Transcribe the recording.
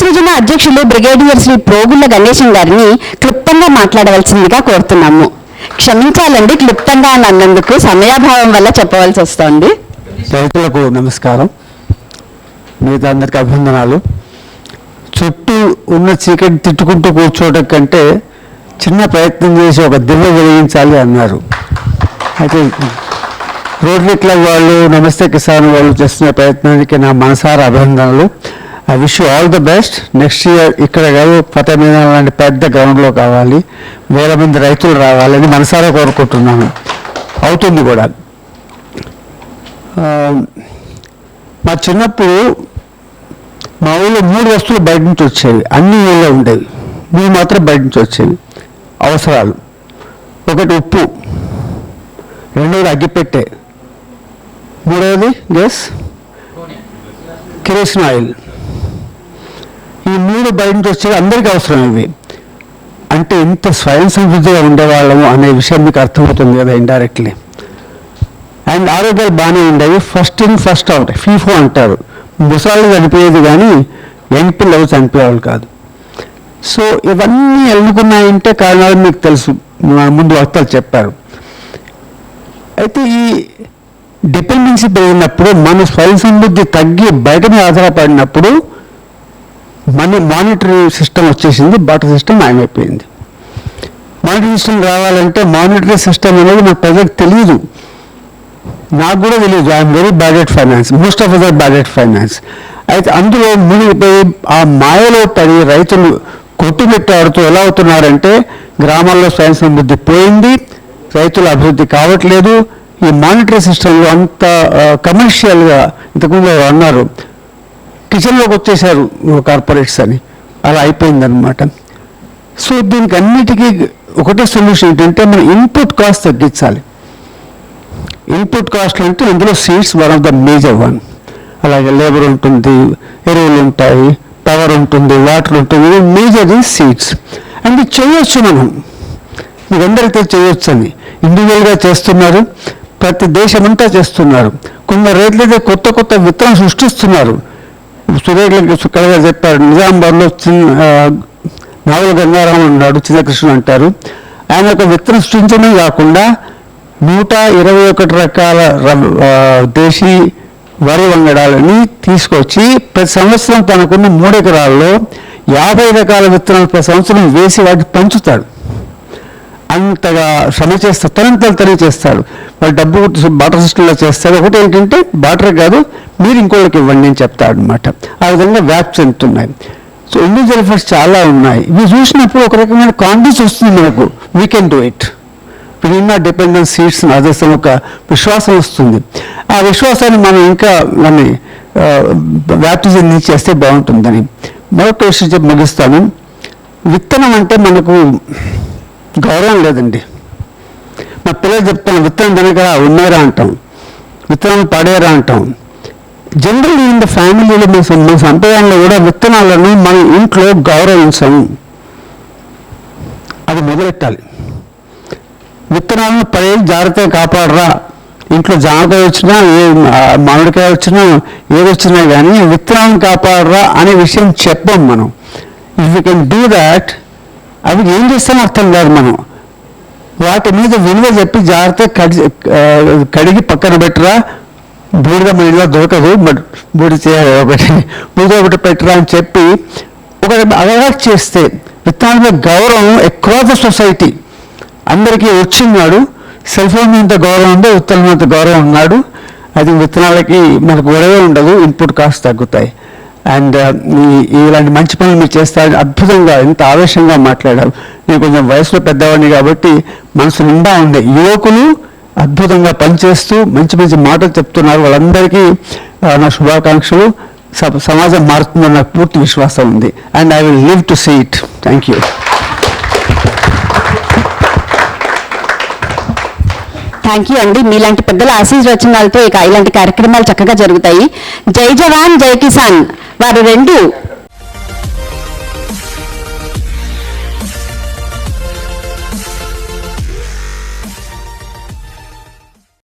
సృజన అధ్యక్షులు బ్రిగేడియర్ శ్రీ ప్రోగుళ్ళ గణేశం గారిని క్లుప్తంగా మాట్లాడవలసిందిగా కోరుతున్నాము. క్షమించాలండి క్లుప్తంగా అని అన్నందుకు సమయాభావం వల్ల చెప్పవలసి వస్తోంది. రైతులకు నమస్కారం. మిగతా అందరికీ అభినందనాలు. చుట్టూ ఉన్న చీకటి తిట్టుకుంటూ కూర్చోవడం కంటే చిన్న ప్రయత్నం చేసి ఒక దివ్య వెలిగించాలి అన్నారు. అయితే రోటరీ క్లబ్ వాళ్ళు నమస్తే కిసాన్ వాళ్ళు చేస్తున్న ప్రయత్నానికి నా మనసారా అభినందనలు. I wish all the best next year ఇక్కడ కాదు పత మీద లాంటి పెద్ద గ్రౌండ్లో కావాలి. వేల మంది రైతులు రావాలని మనసారా కోరుకుంటున్నాను. అవుతుంది కూడా. మా చిన్నప్పుడు మా ఊళ్ళో మూడు వస్తువులు బయట నుంచి వచ్చేవి. అన్ని ఊళ్ళో ఉండేవి. మూడు మాత్రం బయట నుంచి వచ్చేవి. అవసరాలు. ఒకటి ఉప్పు. రెండవది అగ్గిపెట్టె. మూడవది గ్యాస్ కిరోసిన్ ఆయిల్. ఈ మూడు బయట నుంచి వచ్చేవి అందరికీ అవసరం ఇవి. అంటే ఇంత స్వయం సమృద్ధిగా ఉండేవాళ్ళము అనే విషయం మీకు అర్థమవుతుంది కదా ఇండైరెక్ట్లీ అండ్ ఆరోగ్యాలు బాగానే ఉండేవి. First in first out FIFO అంటారు. ముసలాళ్ళు చనిపోయేది కానీ యంగ్ పిల్లలు చనిపోయేవాళ్ళు కాదు. సో ఇవన్నీ ఎన్నుకున్నాయంటే కారణాలు మీకు తెలుసు. మన ముందు వక్తలు చెప్పారు. అయితే ఈ డిపెండెన్సీ పెరిగినప్పుడు మన స్వయం సమృద్ధి తగ్గి బయట మీద ఆధారపడినప్పుడు మన మానిటరీ సిస్టమ్ వచ్చేసింది బాటర్ సిస్టమ్ మాయమైపోయింది. మానిటరీ సిస్టమ్ రావాలంటే మానిటరీ సిస్టమ్ అనేది మన ప్రజలకు తెలియదు నాకు కూడా తెలియదు I'm very bad at finance most of other bad at finance అయితే అందులో మునిగిపోయి ఆ మాయలో పడి రైతులు కొట్టుమిట్టాడుతూ ఎలా అవుతున్నారంటే గ్రామాల్లో స్వయం సమృద్ధి పోయింది రైతుల అభివృద్ధి కావట్లేదు. ఈ మానిటరీ సిస్టంలో అంత కమర్షియల్గా ఇంతకుముందు అన్నారు కిచెన్లోకి వచ్చేసారు కార్పొరేట్స్ అని. అలా అయిపోయిందనమాట సో దీనికి అన్నిటికీ ఒకటే సొల్యూషన్ ఏంటంటే మనం ఇన్పుట్ కాస్ట్ తగ్గించాలి. ఇన్పుట్ కాస్ట్ అంటే ఇందులో seeds one of the major one. అలాగే లేబర్ ఉంటుంది ఎరువులు ఉంటాయి పవర్ ఉంటుంది వాటర్ ఉంటుంది మేజర్ ఈ సీడ్స్ అండ్ చేయొచ్చు మనం. మీకు అందరికీ చేయొచ్చు అని. ఇండివిజువల్గా చేస్తున్నారు ప్రతి దేశమంతా చేస్తున్నారు. కొందరు రైతులైతే కొత్త కొత్త విత్తనం సృష్టిస్తున్నారు. సురేఖ కడగా చెప్పారు. నిజామాబాద్లో చిన్న ఆ, నావల గంగారాం ఉన్నాడు చిన్నకృష్ణ అంటారు. ఆయన ఒక విత్తనం సృష్టించడమే కాకుండా నూట ఇరవై ఒకటి రకాల ర- దేశీ వరి వంగడాలని తీసుకొచ్చి ప్రతి సంవత్సరం తనకున్న మూడెకరాల్లో యాభై రకాల విత్తనాలు ప్రతి సంవత్సరం వేసి వాటికి పంచుతాడు. అంతగా శ్రమ చేస్తాడు తనంతలు తనే చేస్తాడు డబ్బు బాటర్ సిస్టంలో చేస్తాడు ఒకటి ఏంటంటే బాటర్ కాదు మీరు ఇంకోళ్ళకి ఇవ్వండి అని చెప్తాడు అనమాట ఆ విధంగా వ్యాప్ చెందుతున్నాయి. సో ఇండివిజువల్ ఎఫర్ట్స్ చాలా ఉన్నాయి. ఇవి చూసినప్పుడు ఒక రకమైన కాన్ఫిడెన్స్ వస్తుంది మనకు. We can do it independent seats others అని ఒక విశ్వాసం వస్తుంది. ఆ విశ్వాసాన్ని మనం ఇంకా దాన్ని వ్యాప్తి చెంది చేస్తే బాగుంటుందని. మరొక విషయం చెప్పి ముగిస్తాను. విత్తనం అంటే మనకు గౌరవం లేదండి. మా పిల్లలు చెప్తాను విత్తనం తినకరా ఉన్నారా అంటాం. విత్తనం పడేరా అంటాం. జనరల్ ఇన్ ద ఫ్యామిలీలో మీ సం- మన సంప్రదాయంలో కూడా విత్తనాలను మన ఇంట్లో గౌరవించము అది మొదలెట్టాలి. విత్తనాలను పడే జాగ్రత్తగా కాపాడరా. ఇంట్లో జామకాయ వచ్చినా ఏ మామిడికాయ వచ్చినా ఏదొచ్చినా కానీ విత్తనాలను కాపాడరా అనే విషయం చెప్పాం మనం. If you can do that అవి ఏం చేస్తామో అర్థం కాదు మనం. వాటి మీద విలువ చెప్పి జాగ్రత్తగా కడి కడిగి పక్కన పెట్టరా. బూడిద మీద దొరకదు. బట్ బూడి చేయాలి ఒకటి బూడిద ఒకటి పెట్టరా అని చెప్పి ఒక అలవాటు చేస్తే విత్తనాల గౌరవం అక్రాస్ ద సొసైటీ అందరికీ వచ్చిన్నాడు. సెల్ ఫోన్ మీద గౌరవం ఉందో విత్తనం మీద గౌరవం ఉన్నాడు. అది విత్తనాలకి మనకు గొడవే ఉండదు. ఇన్పుట్ కాస్ట్ తగ్గుతాయి. అండ్ uh, ఇలాంటి మంచి పనులు మీరు చేస్తారని అద్భుతంగా ఎంత ఆవేశంగా మాట్లాడారు. నేను కొంచెం వయసులో పెద్దవాడిని కాబట్టి మనసు నిండా ఉండే యువకులు అద్భుతంగా పనిచేస్తూ మంచి మంచి మాటలు చెప్తున్నారు. వాళ్ళందరికీ నా శుభాకాంక్షలు. స- సమాజం మారుతుందని నాకు పూర్తి విశ్వాసం ఉంది. And I will live to see it thank you thank you అండి మీలాంటి పెద్దల ఆశీర్వచనాలతో ఇక ఇలాంటి కార్యక్రమాలు చక్కగా జరుగుతాయి. జై జవాన్ జై కిసాన్. వారు రెండు